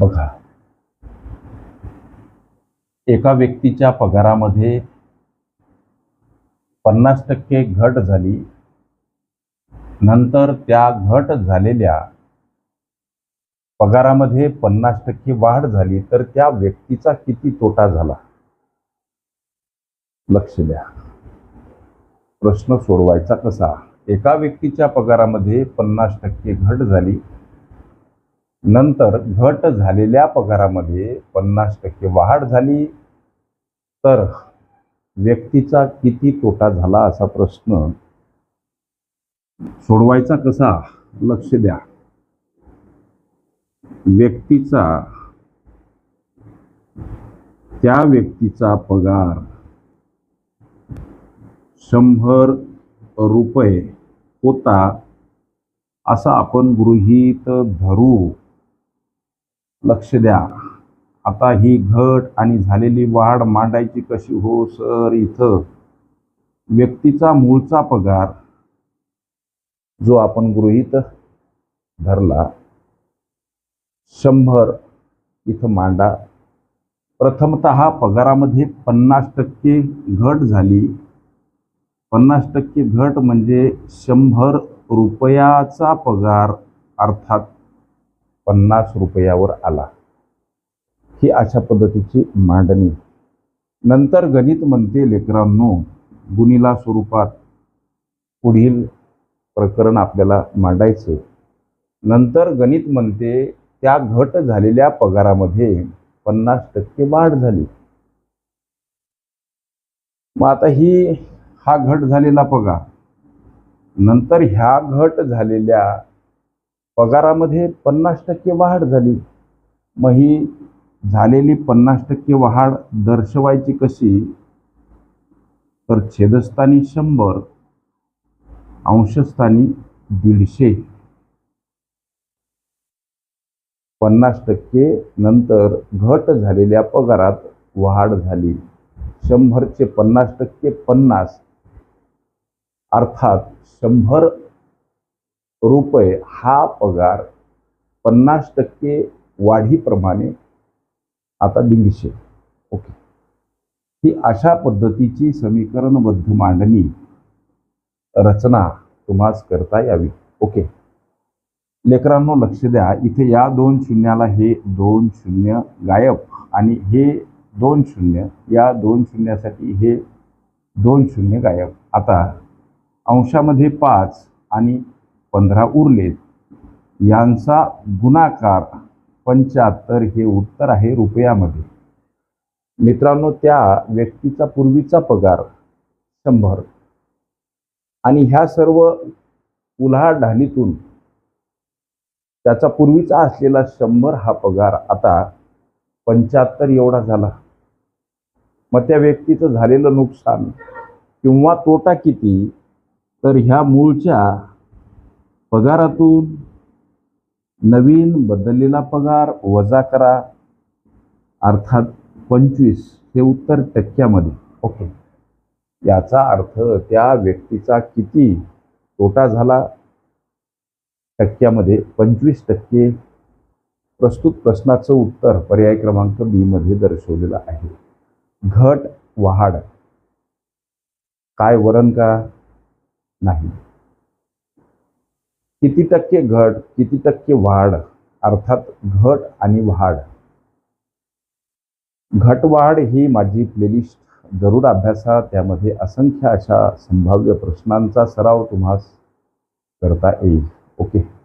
बघा. एका व्यक्तीच्या पगारामध्ये पन्नास टक्के घट झाली. नंतर त्या घट झालेल्या पगारामध्ये पन्नास टक्के वाढ झाली तर त्या व्यक्तीचा किती तोटा झाला? लक्ष द्या. प्रश्न सोडवायचा कसा? एका व्यक्तीच्या पगारामध्ये पन्नास टक्के घट झाली नंतर घट झालेल्या पगारामध्ये पन्नास टक्के वाढ झाली. तर व्यक्तीचा किती तोटा झाला असा प्रश्न सोडवायचा कसा? लक्ष द्या. व्यक्तीचा त्या व्यक्तीचा पगार शंभर रुपये होता असा आपण गृहीत धरू. लक्ष द्या. आता ही घट आणि झालेली वाढ मांडायची कशी? हो सर इथं. व्यक्तीचा मूळचा पगार जो आपण गृहीत धरला शंभर इथं मांडा. प्रथमत पगारामध्ये पन्नास टक्के घट झाली. पन्नास टक्के घट म्हणजे शंभर रुपयाचा पगार अर्थात पन्नास रुपयावर आला. ही अशा पद्धतीची मांडणी. नंतर गणित म्हणते लेकरांनो गुणीला स्वरूपात पुढील प्रकरण आपल्याला मांडायचं. नंतर गणित म्हणते त्या घट झालेल्या पगारामध्ये पन्नास टक्के वाढ झाली. मग आता ही हा घट झालेला पगार. नंतर ह्या घट झालेल्या पगारामध्ये पन्नास टक्के वाढ झाली. मग ही झालेली पन्नास टक्के वाढ दर्शवायची कशी? तर छेदस्थानी शंभर अंशस्थानी दीडशे. पन्नास टक्के नंतर घट झालेल्या पगारात वाढ झाली. शंभरचे पन्नास टक्के पन्नास. अर्थात शंभर रुपये हा पगार पन्नास टक्के वाढीप्रमाणे आता दीडशे. ओके. ही अशा पद्धतीची समीकरणबद्ध मांडणी रचना तुम्हास करता यावी. ओके. लेकरांनो लक्ष द्या. इथे या दोन शून्याला हे दोन शून्य गायब आणि हे दोन शून्य या दोन शून्यासाठी हे दोन शून्य गायब. आता अंशामध्ये पाच आणि पंधरा उरलेत. यांचा गुणाकार पंच्याहत्तर हे उत्तर आहे रुपयामध्ये. मित्रांनो त्या व्यक्तीचा पूर्वीचा पगार शंभर. आणि ह्या सर्व उलाढालीतून त्याचा पूर्वीचा असलेला शंभर हा पगार आता पंच्याहत्तर एवढा झाला. मग त्या व्यक्तीचं झालेलं नुकसान किंवा तोटा किती तर ह्या मूळच्या पगारातून नवीन बदललेला पगार वजा करा. अर्थात पंचवीस हे उत्तर टक्क्यामध्ये. ओके. याचा अर्थ त्या व्यक्तीचा किती तोटा झाला? टक्क्यामध्ये पंचवीस टक्के प्रस्तुत प्रश्नाचं उत्तर पर्याय क्रमांक बी मध्ये दर्शवलेलं आहे. घट वाढ. काय वरण का? नाही. किती टक्के घट किती टक्के वाढ? अर्थात घट आणि वाढ. घटवाढ ही माझी प्लेलिस्ट जरूर अभ्यासा त्यामध्ये असंख्य अशा संभाव्य प्रश्नांचा सराव तुम्हास करता येईल. ओके.